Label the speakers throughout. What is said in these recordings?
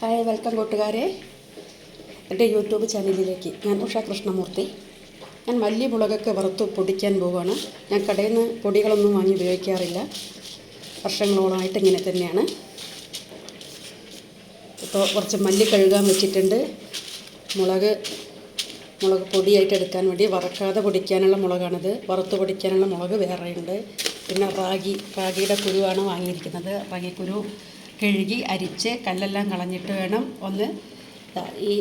Speaker 1: Hi welcome കൂട്ടുകാരെ. എന്റെ YouTube ചാനലിലേക്ക് ഞാൻ ഉഷ കൃഷ്ണമൂർത്തി. ഞാൻ മല്ലി മുളകൊക്കെ വറുത്ത് പൊടിക്കാൻ പോവുകയാണ് ഞാൻ കടയിൽ നിന്ന് പൊടികളൊന്നും വാങ്ങി ഉപയോഗിക്കാറില്ല. വർഷങ്ങളോളമായിട്ട് ഇങ്ങനെ തന്നെയാണ്. ഇപ്പോൾ കുറച്ച് മല്ലി കഴുകാൻ വെച്ചിട്ടുണ്ട്. മുളക് മുളക് പൊടിയായിട്ട് എടുക്കാൻ വേണ്ടി വറക്കാതെ പൊടിക്കാനുള്ള മുളകാണിത്. വറുത്ത് പൊടിക്കാനുള്ള മുളക് വേറെയുണ്ട്. പിന്നെ റാഗി റാഗിയുടെ കുരുവാണ് വാങ്ങിയിരിക്കുന്നത്. റാഗി കുരു കഴുകി അരിച്ച് കല്ലെല്ലാം കളഞ്ഞിട്ട് വേണം ഒന്ന് ഈ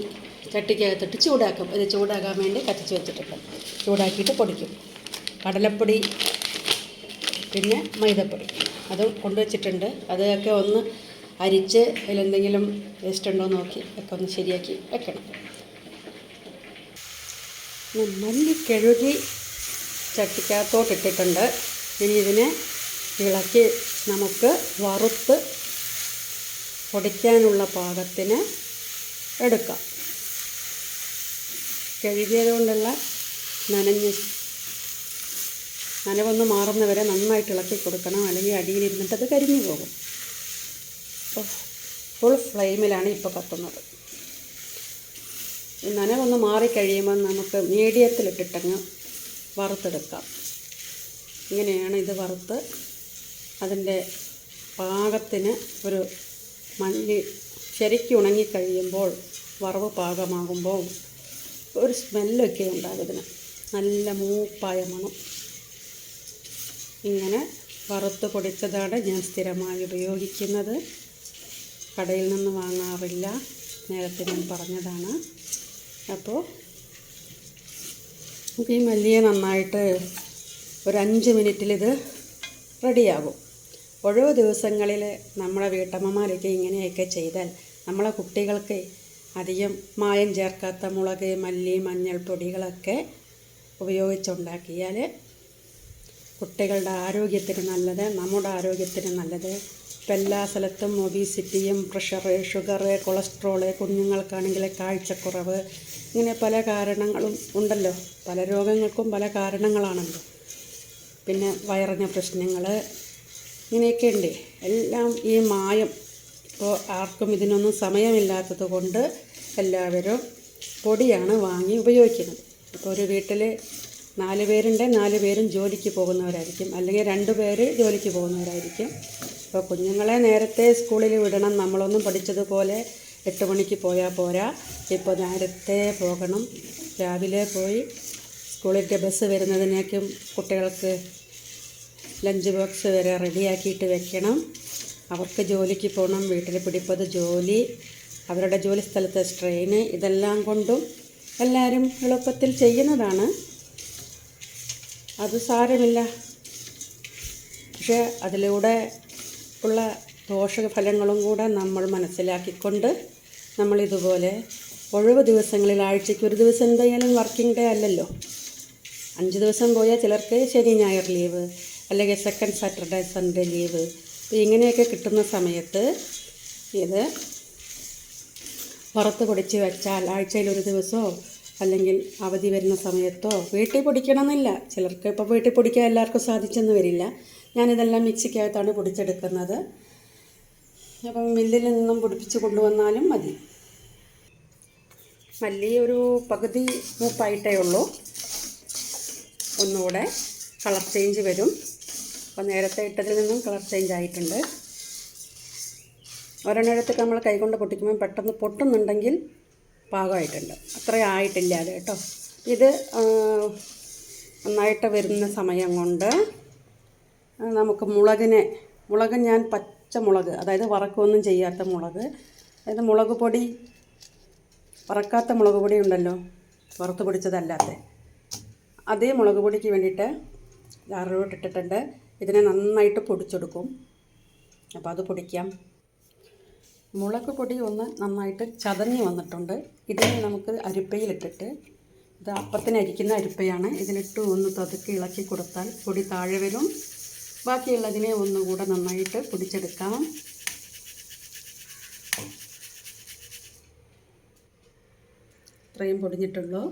Speaker 1: ചട്ടിക്കകത്തിട്ട് ചൂടാക്കും ഇത് ചൂടാക്കാൻ വേണ്ടി കത്തിച്ച് വെച്ചിട്ടുണ്ട്. ചൂടാക്കിയിട്ട് പൊടിക്കും. കടലപ്പൊടി പിന്നെ മൈദപ്പൊടി. അത് കൊണ്ടുവച്ചിട്ടുണ്ട് അതൊക്കെ ഒന്ന് അരിച്ച് അതിലെന്തെങ്കിലും വേസ്റ്റ് ഉണ്ടോ നോക്കി ഒക്കെ ഒന്ന് ശരിയാക്കി വെക്കണം. മല്ലി കഴുകി ചട്ടിക്കകത്തോട്ടിട്ടിട്ടുണ്ട്. ഇനി ഇതിനെ ഇളക്കി നമുക്ക് വറുത്ത് പൊടിക്കാനുള്ള പാകത്തിന് എടുക്കാം. കഴുകിയത് കൊണ്ടുള്ള നനഞ്ഞ് നനവൊന്ന് മാറുന്നവരെ നന്നായിട്ട് ഇളക്കി കൊടുക്കണം. അല്ലെങ്കിൽ അടിയിലിരുന്നിട്ട് അത് കരിഞ്ഞു പോകും. അപ്പോൾ ഫുൾ ഫ്ലെയിമിലാണ് ഇപ്പോൾ കത്തുന്നത്. നനവൊന്ന് മാറിക്കഴിയുമ്പോൾ നമുക്ക് മീഡിയത്തിലിട്ടിട്ടങ്ങ് വറുത്തെടുക്കാം. ഇങ്ങനെയാണ് ഇത് വറുത്ത് അതിന്റെ പാകത്തിന് ഒരു മല്ലി ശരിക്കും ഉണങ്ങിക്കഴിയുമ്പോൾ വറവ് പാകമാകുമ്പോൾ ഒരു സ്മെല്ലൊക്കെ ഉണ്ടാകും ഇതിന്. നല്ല മൂപ്പായ മണം. ഇങ്ങനെ വറുത്ത് പൊടിച്ചതാണ് ഞാൻ സ്ഥിരമായി ഉപയോഗിക്കുന്നത്. കടയിൽ നിന്ന് വാങ്ങാറില്ല. നേരത്തെ ഞാൻ പറഞ്ഞതാണ്. അപ്പോൾ നമുക്ക് ഈ മല്ലിയെ നന്നായിട്ട് ഒരു അഞ്ച് മിനിറ്റിലിത് റെഡിയാകും. ഓരോ ദിവസങ്ങളിൽ നമ്മളെ വീട്ടമ്മമാരൊക്കെ ഇങ്ങനെയൊക്കെ ചെയ്താൽ നമ്മളെ കുട്ടികൾക്ക് അധികം മായം ചേർക്കാത്ത മുളക് മല്ലി മഞ്ഞൾപ്പൊടികളൊക്കെ ഉപയോഗിച്ചുണ്ടാക്കിയാൽ കുട്ടികളുടെ ആരോഗ്യത്തിന് നല്ലത് നമ്മുടെ ആരോഗ്യത്തിന് നല്ലത്. ഇപ്പം എല്ലാ സ്ഥലത്തും ഒബീസിറ്റിയും പ്രഷർ ഷുഗർ കൊളസ്ട്രോൾ കുഞ്ഞുങ്ങൾക്കാണെങ്കിൽ കാഴ്ചക്കുറവ് ഇങ്ങനെ പല കാരണങ്ങളും ഉണ്ടല്ലോ. പല രോഗങ്ങൾക്കും പല കാരണങ്ങളാണല്ലോ. പിന്നെ വയറിന് പ്രശ്നങ്ങൾ ഇങ്ങനെയൊക്കെ ഉണ്ട് എല്ലാം ഈ മായം. ഇപ്പോൾ ആർക്കും ഇതിനൊന്നും സമയമില്ലാത്തത് കൊണ്ട് എല്ലാവരും പൊടിയാണ് വാങ്ങി ഉപയോഗിക്കുന്നത്. ഇപ്പോൾ ഒരു വീട്ടിൽ നാല് പേരുണ്ട്. നാല് പേരും ജോലിക്ക് പോകുന്നവരായിരിക്കും. അല്ലെങ്കിൽ രണ്ട് പേര് ജോലിക്ക് പോകുന്നവരായിരിക്കും. ഇപ്പോൾ കുഞ്ഞുങ്ങളെ നേരത്തെ സ്കൂളിൽ വിടണം. നമ്മളൊന്നും പഠിച്ചതുപോലെ എട്ട് മണിക്ക് പോയാൽ പോരാ. ഇപ്പോൾ നേരത്തെ പോകണം. രാവിലെ പോയി സ്കൂളിന്റെ ബസ് വരുന്നതിനേക്കും കുട്ടികൾക്ക് ലഞ്ച് ബോക്സ് വരെ റെഡിയാക്കിയിട്ട് വെക്കണം. അവർക്ക് ജോലിക്ക് പോകണം വീട്ടിൽ പിടിപ്പത് ജോലി അവരുടെ ജോലി സ്ഥലത്തെ സ്ട്രെയിന് ഇതെല്ലാം കൊണ്ടും എല്ലാവരും എളുപ്പത്തിൽ ചെയ്യുന്നതാണ്. അത് സാരമില്ല. പക്ഷേ അതിലൂടെ ഉള്ള ദോഷഫലങ്ങളും കൂടെ നമ്മൾ മനസ്സിലാക്കിക്കൊണ്ട് നമ്മളിതുപോലെ ഒഴിവ് ദിവസങ്ങളിൽ ആഴ്ചയ്ക്ക് ഒരു ദിവസം എന്തായാലും വർക്കിംഗ് ഡേ അല്ലല്ലോ. അഞ്ച് ദിവസം പോയാൽ ചിലർക്ക് ശനി ഞായർ ലീവ് അല്ലെങ്കിൽ സെക്കൻഡ് സാറ്റർഡേ സൺഡേ ലീവ് ഇങ്ങനെയൊക്കെ കിട്ടുന്ന സമയത്ത് ഇത് പുറത്ത് പൊടിച്ച് വെച്ചാൽ ആഴ്ചയിൽ ഒരു ദിവസമോ അല്ലെങ്കിൽ അവധി വരുന്ന സമയത്തോ വീട്ടിൽ പൊടിക്കണമെന്നില്ല. ചിലർക്ക് ഇപ്പോൾ വീട്ടിൽ പൊടിക്കാൻ എല്ലാവർക്കും സാധിച്ചെന്ന് വരില്ല. ഞാനിതെല്ലാം മിക്സിക്കകത്താണ് പൊടിച്ചെടുക്കുന്നത്. അപ്പം മില്ലിൽ നിന്നും പൊടിപ്പിച്ച് കൊണ്ടുവന്നാലും മതി. മല്ലി ഒരു പകുതി മൂപ്പായിട്ടേ ഉള്ളൂ. ഒന്നുകൂടെ കളർ ചേഞ്ച് വരും. അപ്പോൾ നേരത്തെ ഇട്ടതിൽ നിന്നും കളർ ചേഞ്ച് ആയിട്ടുണ്ട്. ഒരെണ്ണെടുത്തൊക്കെ നമ്മൾ കൈകൊണ്ട് പൊട്ടിക്കുമ്പോൾ പെട്ടെന്ന് പൊട്ടുന്നുണ്ടെങ്കിൽ പാകമായിട്ടുണ്ട്. അത്ര ആയിട്ടില്ല അത് കേട്ടോ. ഇത് നന്നായിട്ട് വരുന്ന സമയം കൊണ്ട് നമുക്ക് മുളകിനെ മുളക് ഞാൻ പച്ചമുളക് അതായത് വറക്കൊന്നും ചെയ്യാത്ത മുളക് അതായത് മുളക് പൊടി വറക്കാത്ത മുളക് പൊടി ഉണ്ടല്ലോ വറുത്ത് പൊടിച്ചതല്ലാത്ത. അതേ മുളക് പൊടിക്ക് വേണ്ടിയിട്ട് ജാറിലോട്ട് ഇട്ടിട്ടുണ്ട്. ഇതിനെ നന്നായിട്ട് പൊടിച്ചെടുക്കും. അപ്പോൾ അത് പൊടിക്കാം. മുളക് പൊടി ഒന്ന് നന്നായിട്ട് ചതഞ്ഞ് വന്നിട്ടുണ്ട്. ഇതിനെ നമുക്ക് അരിപ്പയിലിട്ടിട്ട് ഇത് അപ്പത്തിന് അരിക്കുന്ന അരിപ്പയാണ്. ഇതിലിട്ട് ഒന്ന് തതുക്കി ഇളക്കി കൊടുത്താൽ പൊടി താഴെ വരും. ബാക്കിയുള്ളതിനെ ഒന്നുകൂടെ നന്നായിട്ട് പൊടിച്ചെടുക്കാം. ഇത്രയും പൊടിഞ്ഞിട്ടുള്ളൂ.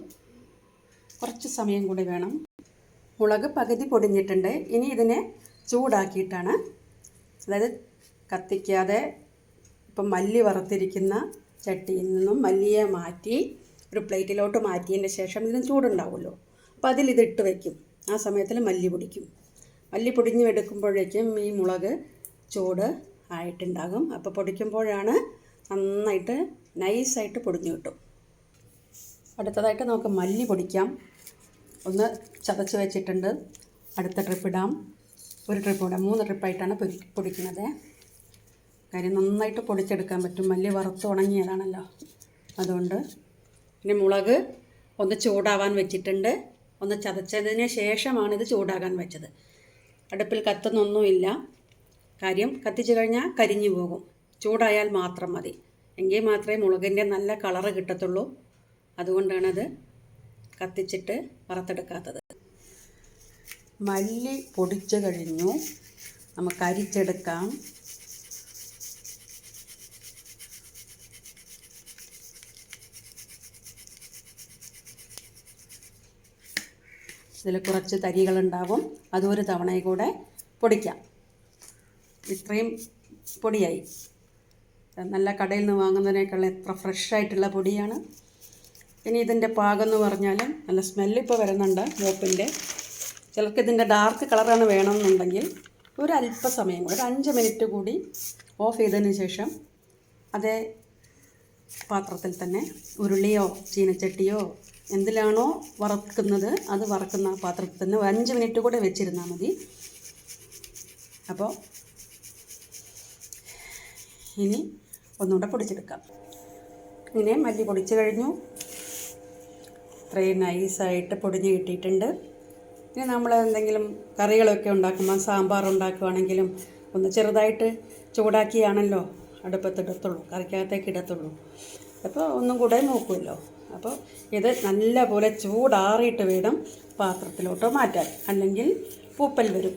Speaker 1: കുറച്ച് സമയം കൂടി വേണം. മുളക് പകുതി പൊടിഞ്ഞിട്ടുണ്ട്. ഇനി ഇതിനെ ചൂടാക്കിയിട്ടാണ് അതായത് കത്തിക്കാതെ ഇപ്പം മല്ലി വറുത്തിരിക്കുന്ന ചട്ടിയിൽ നിന്നും മല്ലിയെ മാറ്റി ഒരു പ്ലേറ്റിലോട്ട് മാറ്റിയതിന്റെ ശേഷം ഇതിന് ചൂടുണ്ടാവുമല്ലോ. അപ്പോൾ അതിൽ ഇതിട്ട് വയ്ക്കും ആ സമയത്തിൽ മല്ലി പൊടിക്കും. മല്ലി പൊടിഞ്ഞ് എടുക്കുമ്പോഴേക്കും ഈ മുളക് ചൂട് ആയിട്ടുണ്ടാകും. അപ്പോൾ പൊടിക്കുമ്പോഴാണ് നന്നായിട്ട് നൈസായിട്ട് പൊടിഞ്ഞു കിട്ടും. അടുത്തതായിട്ട് നമുക്ക് മല്ലി പൊടിക്കാം. ഒന്ന് ചതച്ച് വെച്ചിട്ടുണ്ട്. അടുത്ത ട്രിപ്പ് ഇടാം. ഒരു ട്രിപ്പ് ഇടാം മൂന്ന് ട്രിപ്പായിട്ടാണ് പൊരി പൊടിക്കുന്നത്. കാര്യം നന്നായിട്ട് പൊടിച്ചെടുക്കാൻ പറ്റും. മല്ലി വറുത്ത് ഉണങ്ങിയതാണല്ലോ. അതുകൊണ്ട് പിന്നെ മുളക് ഒന്ന് ചൂടാവാൻ വെച്ചിട്ടുണ്ട്. ഒന്ന് ചതച്ചതിന് ശേഷമാണ് ഇത് ചൂടാകാൻ വെച്ചത്. അടുപ്പിൽ കത്തുന്നൊന്നുമില്ല കാര്യം കത്തിച്ചു കഴിഞ്ഞാൽ കരിഞ്ഞു പോകും. ചൂടായാൽ മാത്രം മതി. എങ്കിൽ മാത്രമേ മുളകിന്റെ നല്ല കളറ് കിട്ടത്തുള്ളൂ. അതുകൊണ്ടാണത് കത്തിച്ചിട്ട് വറുത്തെടുക്കാത്തത്. മല്ലി പൊടിച്ചു കഴിഞ്ഞു. നമുക്ക് അരിച്ചെടുക്കാം. ഇതിൽ കുറച്ച് തരികളുണ്ടാവും. അതൊരു തവണ കൂടെ പൊടിക്കാം. ഇത്രയും പൊടിയായി. നല്ല കടയിൽ നിന്ന് വാങ്ങുന്നതിനേക്കാൾ എത്ര ഫ്രഷ് ആയിട്ടുള്ള പൊടിയാണ്. ഇനി ഇതിന്റെ പാകം എന്ന് പറഞ്ഞാൽ നല്ല സ്മെല്ല് ഇപ്പോൾ വരുന്നുണ്ട് വേപ്പിന്റെ ചിലർക്ക് ഇതിന്റെ ഡാർക്ക് കളറാണ് വേണമെന്നുണ്ടെങ്കിൽ ഒരു അല്പസമയം കൂടി ഒരു അഞ്ച് മിനിറ്റ് കൂടി ഓഫ് ചെയ്തതിന് ശേഷം അതേ പാത്രത്തിൽ തന്നെ ഉരുളിയോ ചീനച്ചട്ടിയോ എന്തിലാണോ വറക്കുന്നത് അത് വറക്കുന്ന പാത്രത്തിൽ തന്നെ അഞ്ച് മിനിറ്റ് കൂടെ വെച്ചിരുന്നാൽ മതി. അപ്പോൾ ഇനി ഒന്നുകൂടെ പൊടിച്ചെടുക്കാം. ഇങ്ങനെ മല്ലി പൊടിച്ച് കഴിഞ്ഞു. ഇത്രയും നൈസായിട്ട് പൊടിഞ്ഞ് കിട്ടിയിട്ടുണ്ട്. ഇനി നമ്മൾ എന്തെങ്കിലും കറികളൊക്കെ ഉണ്ടാക്കുമ്പോൾ സാമ്പാർ ഉണ്ടാക്കുകയാണെങ്കിലും ഒന്ന് ചെറുതായിട്ട് ചൂടാക്കിയാണല്ലോ അടുപ്പത്തിടത്തുള്ളൂ കറിക്കകത്തേക്ക് ഇടത്തുള്ളൂ. അപ്പോൾ ഒന്നും കൂടെ നോക്കുമല്ലോ. അപ്പോൾ ഇത് നല്ല പോലെ ചൂടാറിയിട്ട് വേണം പാത്രത്തിലോട്ട് മാറ്റാൻ. അല്ലെങ്കിൽ പൂപ്പൽ വരും.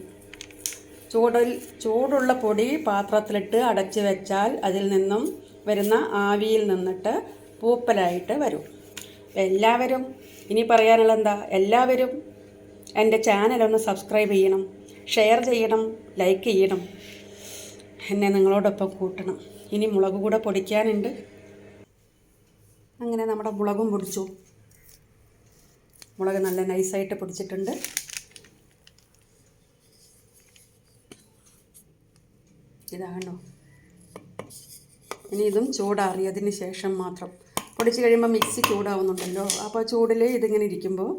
Speaker 1: ചൂടിൽ ചൂടുള്ള പൊടി പാത്രത്തിലിട്ട് അടച്ചു വെച്ചാൽ അതിൽ നിന്നും വരുന്ന ആവിയിൽ നിന്നിട്ട് പൂപ്പലായിട്ട് വരും. എല്ലാവരും ഇനി പറയാനുള്ള എന്താ എല്ലാവരും എന്റെ ചാനലൊന്ന് സബ്സ്ക്രൈബ് ചെയ്യണം ഷെയർ ചെയ്യണം ലൈക്ക് ചെയ്യണം. എന്നെ നിങ്ങളോടൊപ്പം കൂട്ടണം. ഇനി മുളക് കൂടെ പൊടിക്കാനുണ്ട്. അങ്ങനെ നമ്മുടെ മുളകും പൊടിച്ചു. മുളക് നല്ല നൈസായിട്ട് പൊടിച്ചിട്ടുണ്ട്. ഇതാണോ? ഇനി ഇതും ചൂടാറിയതിന് ശേഷം മാത്രം. പൊടിച്ച് കഴിയുമ്പോൾ മിക്സി ചൂടാവുന്നുണ്ടല്ലോ. അപ്പോൾ ചൂടിൽ ഇതിങ്ങനെ ഇരിക്കുമ്പോൾ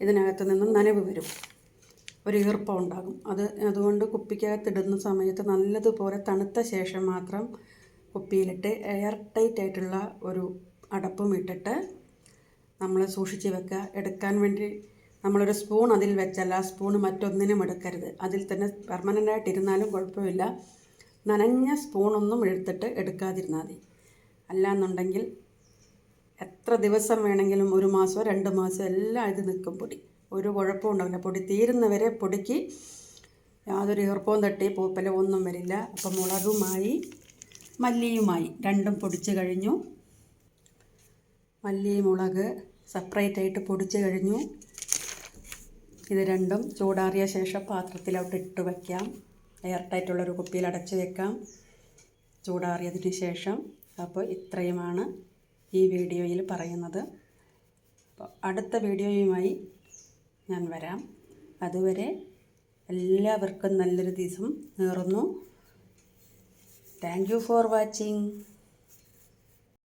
Speaker 1: ഇതിനകത്ത് നിന്ന് നനവ് വരും. ഒരു ഈർപ്പം ഉണ്ടാകും. അത് അതുകൊണ്ട് കുപ്പിക്കകത്ത് ഇടുന്ന സമയത്ത് നല്ലതുപോലെ തണുത്ത ശേഷം മാത്രം കുപ്പിയിലിട്ട് എയർ ടൈറ്റ് ആയിട്ടുള്ള ഒരു അടപ്പും ഇട്ടിട്ട് നമ്മൾ സൂക്ഷിച്ച് വെക്കുക. എടുക്കാൻ വേണ്ടി നമ്മളൊരു സ്പൂൺ അതിൽ വെച്ചല്ല ആ സ്പൂൺ മറ്റൊന്നിനും എടുക്കരുത്. അതിൽ തന്നെ പെർമനന്റ് ആയിട്ട് ഇരുന്നാലും കുഴപ്പമില്ല. നനഞ്ഞ സ്പൂണൊന്നും എടുത്തിട്ട് എടുക്കാതിരുന്നാൽ മതി. അല്ലാന്നുണ്ടെങ്കിൽ എത്ര ദിവസം വേണമെങ്കിലും ഒരു മാസമോ രണ്ട് മാസമോ എല്ലാം ഇത് നിൽക്കും പൊടി. ഒരു കുഴപ്പവും ഉണ്ടാവില്ല. പൊടി തീരുന്നവരെ പൊടിക്ക് യാതൊരു ഈർപ്പവും തട്ടി പൂപ്പലോ ഒന്നും വരില്ല. അപ്പം മുളകുമായി മല്ലിയുമായി രണ്ടും പൊടിച്ച് കഴിഞ്ഞു. മല്ലി മുളക് സെപ്പറേറ്റ് ആയിട്ട് പൊടിച്ച് കഴിഞ്ഞു. ഇത് രണ്ടും ചൂടാറിയ ശേഷം പാത്രത്തിലോട്ട് ഇട്ട് വയ്ക്കാം എയർ ടൈറ്റുള്ളൊരു കുപ്പിയിൽ അടച്ച് വെക്കാം. ചൂടാറിയതിന് ശേഷം. അപ്പോൾ ഇത്രയുമാണ് ഈ വീഡിയോയിൽ പറയുന്നത്. അപ്പോൾ അടുത്ത വീഡിയോയുമായി ഞാൻ വരാം. അതുവരെ എല്ലാവർക്കും നല്ലൊരു ദിവസം നേർന്നു. Thank you for watching